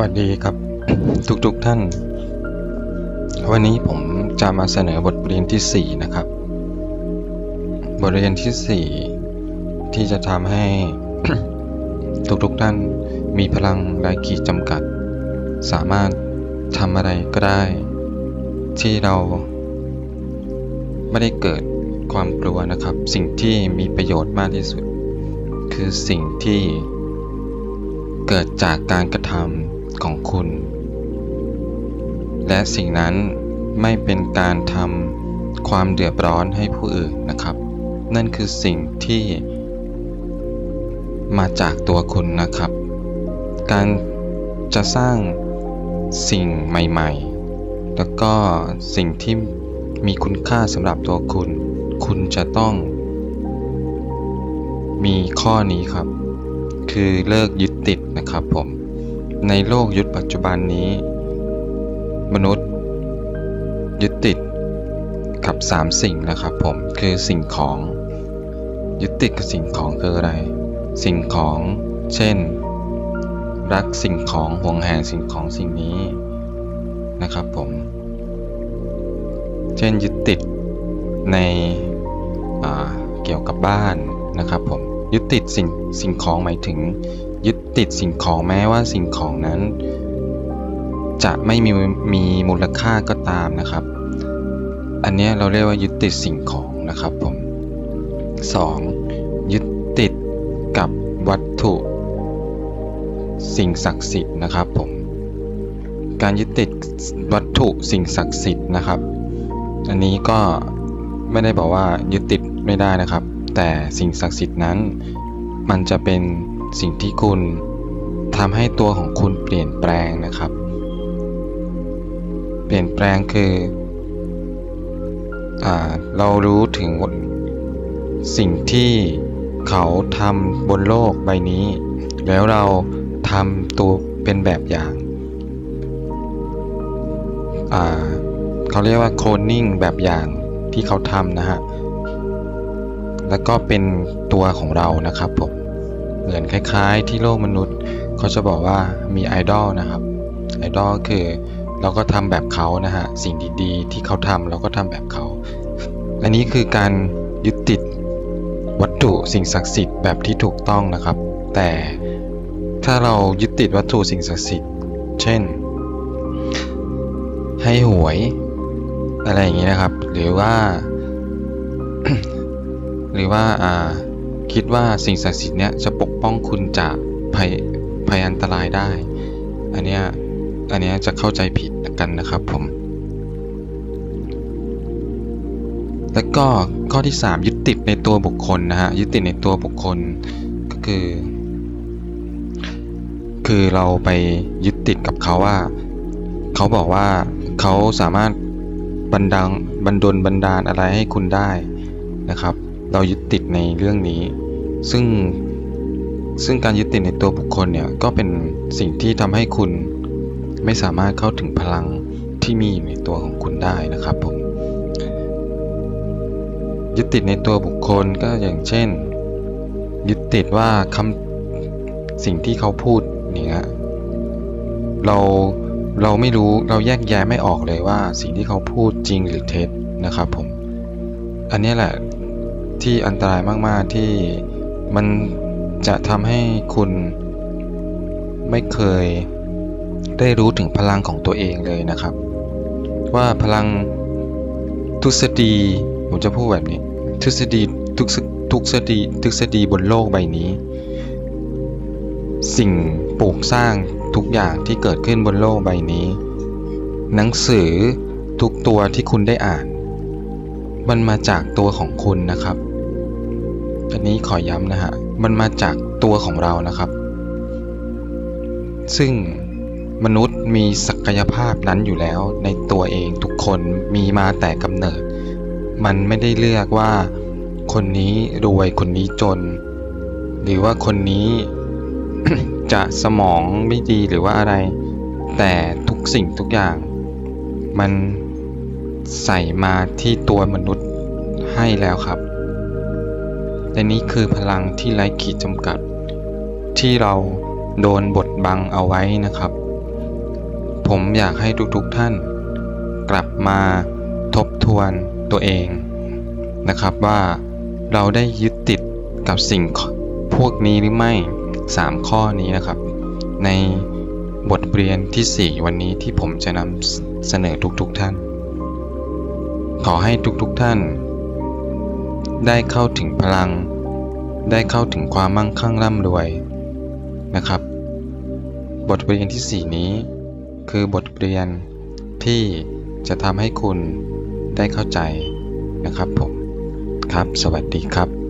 วัสดีครับทุกๆทท่าน วันนี้ผมจะมาเสนอบทเรียนที่ 4 นะครับ บทเรียนที่ 4 ที่จะทำให้ทุกๆทท่านมีพลังไร้ขีดจำกัด สามารถทำอะไรก็ได้ ที่เราไม่ได้เกิดความกลัวนะครับ สิ่งที่มีประโยชน์มากที่สุด คือสิ่งที่เกิดจากการกระทำ ของคุณ และสิ่งนั้นไม่เป็นการทำความเดือดร้อนให้ผู้อื่นนะครับ นั่นคือสิ่งที่ มาจากตัวคุณนะครับ การจะสร้างสิ่งใหม่ ๆ แล้วก็สิ่งที่มีคุณค่าสำหรับตัวคุณ คุณจะต้อง มีข้อนี้ครับ คือเลิกยึดติดนะครับผม ในโลกยุคปัจจุบันนี้ มนุษย์ ยึดติดกับ 3 สิ่งนะครับผมคือสิ่งของ ยึดติดกับสิ่งของคืออะไร สิ่งของ เช่น รักสิ่งของห่วงแหนสิ่งของสิ่งนี้นะครับผม เช่นยึดติดในเกี่ยวกับบ้านนะครับผมยึดติดสิ่งสิ่งของหมายถึง ยึดติดสิ่งของแม้ว่าสิ่งของนั้น จะไม่มีมีมูลค่าก็ตามนะครับ อันนี้เราเรียกว่ายึดติดสิ่งของนะครับผม 2. ยึดติดกับวัตถุ สิ่งศักดิ์สิทธิ์นะครับผม การยึดติดวัตถุสิ่งศักดิ์สิทธิ์นะครับ อันนี้ก็ไม่ได้บอกว่ายึดติดไม่ได้นะครับ แต่สิ่งศักดิ์สิทธิ์นั้น มันจะเป็น สิ่งที่คุณทำให้ตัวของคุณเปลี่ยนแปลงนะครับ เปลี่ยนแปลงคืออเรารู้ถึงสิ่งที่เขาทำบนโลกใบนี้ แล้วเราทำตัวเป็นแบบอย่างาเขาเรียกว่าโคลนนิ่งแบบอย่างที่เขาทำนะฮะ แล้วก็เป็นตัวของเรานะครับผม เหมือนคล้ายๆ ที่โลกมนุษย์เขาจะบอกว่ามีไอดอลนะครับไอดอลคือเราก็ทำแบบเขานะฮะสิ่งดีๆ ที่เขาทำเราก็ทำแบบเขา อันนี้คือการยึดติดวัตถุสิ่งศักดิ์สิทธิ์แบบที่ถูกต้องนะครับ แต่ถ้าเรายึดติดวัตถุสิ่งศักดิ์สิทธิ์ เช่น ให้หวยอะไรอย่างนี้นะครับ หรือว่า หรือว่าอ่า คิดว่าสิ่งศักดิ์สิทธิ์เนี้ยจะปกป้องคุณจากภัยภัยอันตรายได้ อันเนี้ยอันเนี้ยจะเข้าใจผิดกันนะครับผม แล้วก็ข้อที่ 3 ยึดติดในตัวบุคคลนะฮะยึดติดในตัวบุคคลก็คือ คือเราไปยึดติดกับเขาว่า เขาบอกว่าเขาสามารถบันดังบันดลบันดาลอะไรให้คุณได้นะครับ เรายึดติดในเรื่องนี้ ซึ่งซึ่งการยึดติดในตัวบุคคลเนี่ยก็เป็นสิ่งที่ทำให้คุณไม่สามารถเข้าถึงพลังที่มีอยู่ในตัวของคุณได้นะครับผมยึดติดในตัวบุคคลก็อย่างเช่น ยึดติดว่าคำสิ่งที่เขาพูดเนี่ยเราเราไม่รู้เราแยกแยะไม่ออกเลยว่าสิ่งที่เขาพูดจริงหรือเท็จนะครับผม อันนี้แหละ ที่อันตรายมาก ๆ ที่มันจะทำให้คุณไม่เคยได้รู้ถึงพลังของตัวเองเลยนะครับ ว่าพลังทฤษฎีผมจะพูดแบบนี้ ทฤษฎีทุกทุกทฤษฎีทฤษฎีบนโลกใบนี้ สิ่งปลูกสร้างทุกอย่างที่เกิดขึ้นบนโลกใบนี้ หนังสือทุกตัวที่คุณได้อ่าน มันมาจากตัวของคุณนะครับ อันนี้ขอย้ำนะฮะ มันมาจากตัวของเรานะครับ ซึ่งมนุษย์มีศักยภาพนั้นอยู่แล้ว ในตัวเองทุกคนมีมาแต่กำเนิด มันไม่ได้เลือกว่า คนนี้รวยคนนี้จน หรือว่าคนนี้จะสมองไม่ดีหรือว่าอะไร แต่ทุกสิ่งทุกอย่าง มันใส่มาที่ตัวมนุษย์ให้แล้วครับ และนี่คือพลังที่ไร้ขีดจำกัด ที่เราโดนบดบังเอาไว้นะครับ ผมอยากให้ทุกๆท่าน กลับมาทบทวนตัวเองนะครับว่าเราได้ยึดติดกับสิ่งพวกนี้หรือไม่ 3 ข้อนี้นะครับ ในบทเรียนทีสี่4 วันนี้ที่ผมจะนำเสนอทุกๆท่าน ขอให้ทุกๆท่าน ได้เข้าถึงพลัง ได้เข้าถึงความมั่งคั่งร่ำรวยนะครับ บทเรียนทีสี่ 4 นี้ คือบทเรียนที่จะทำให้คุณได้เข้าใจนะครับผมครับ สวัสดีครับ